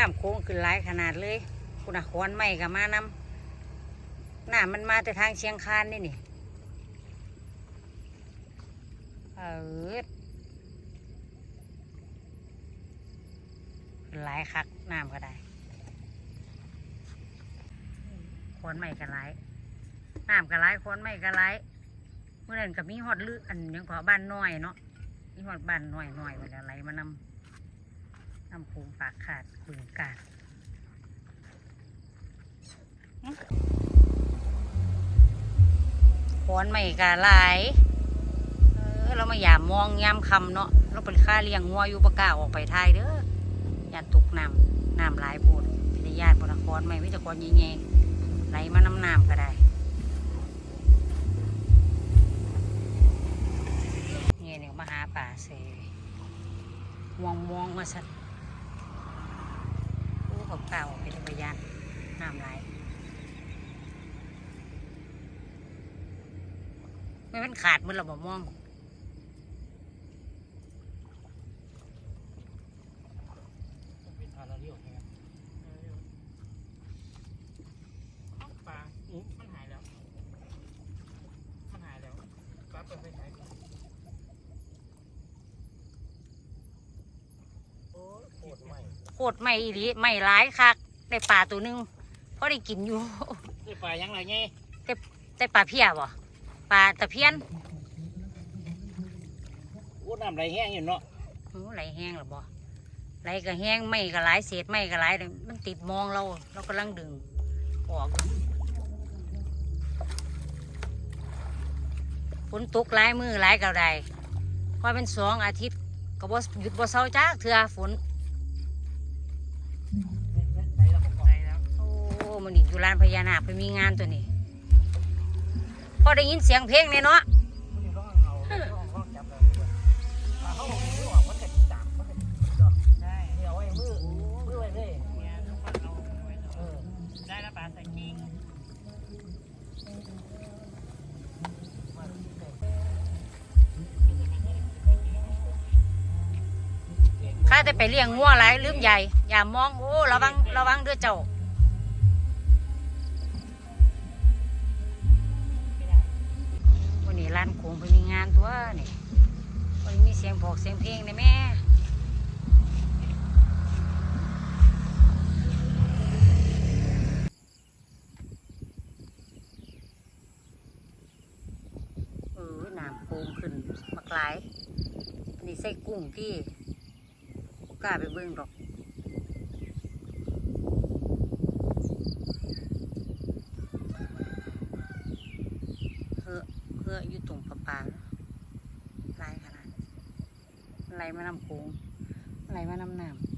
น้ำโค้งขึ้นหลายขนาดเลยคุณอะควนไม่กับมานำน้ำมันมาแต่ทางเชียงคานนี่นี่เออขึ้นหลายคักน้ำก็ได้ควนไม่ก็หลายน้ำก็หลายควนไม่ก็หลายเมื่อนั้นก็มีฮอดลืออันยังขอบ้านน้อยเนาะมีฮอดบ้านน้อยน้อยๆไปแล้วไหลมานำ น้ำพุงปากขาดบึงกาดขอนไม่กะหลาย เออ เรามาอย่ามองยามคำเนาะ เราเป็นค่าเลี้ยงงัวอยู่ประกล้าออกไปทายเด้อย่าตุกน้ำน้ำหลายโพดเป็นญาติบนครไม่ไม่จะคอนแย่ๆไหลมาน้ำน้ำก็ได้เนี่ยเนี่ยมาหาป่าเซมองมองมาสัตว์ โอ้เก่าเป็นพยานน้ำไหลไม่มันขาดมันเราบ่มอง เป็นพาราเรียวใช่ไหมปลาอู้มันหายแล้ว มันหายแล้วปลาเปิดไฟฉายก่อนโอ้ยโคตรใหม่ โคตรไม่อีหลีไม่ร้ายคักได้ปลาตัวหนึงพอได้กินอยู่ ได้ปลายังไงไงได้ปลาเพียบ่ปลาตะเพียนโอ้น้ำไหลแห้งอยู่เนาะโอ้ไหลแห้งหรอบ่ไหลก็แห้งไม่ก็หลายเศษไม่ก็หลายเลยมันติดมองเรา เรากำลังดึงออกฝนตกหลายมือหลายก็ได้พอเป็นสองอาทิตย์ก็บ่หยุดบ่เศร้าจ้าเถื่อฝน มันนี่อยู่ร้านพญานาคไปมีงานตัวนี้พอได้ยินเสียงเพลงเนี่ยเนาะมันอยู่ต้าจะได้นี่เอาไว้มือมือไว้เลยเนี่ยต้องเอาไว้เออได้แล้วปลาใส่กิ้งข้าแต่ไปเลี้ยงงัวหลายลืมใหญ่ อย่ามอง โอ้ ระวัง ระวังเด้อเจ้า นตัวนี่วันมีเสียงบอกเสียงเพลงเลยแม่เออน้ำโขงขึ้นมากหลายอันนี้ใส่กุ้งที่บ่กล้าไปเบิ่งดอกเฮือเฮืออยู่ตรงปลาปลาลายขนาด ไหลมาน้ำโขงไหลมาน้ำน้ำ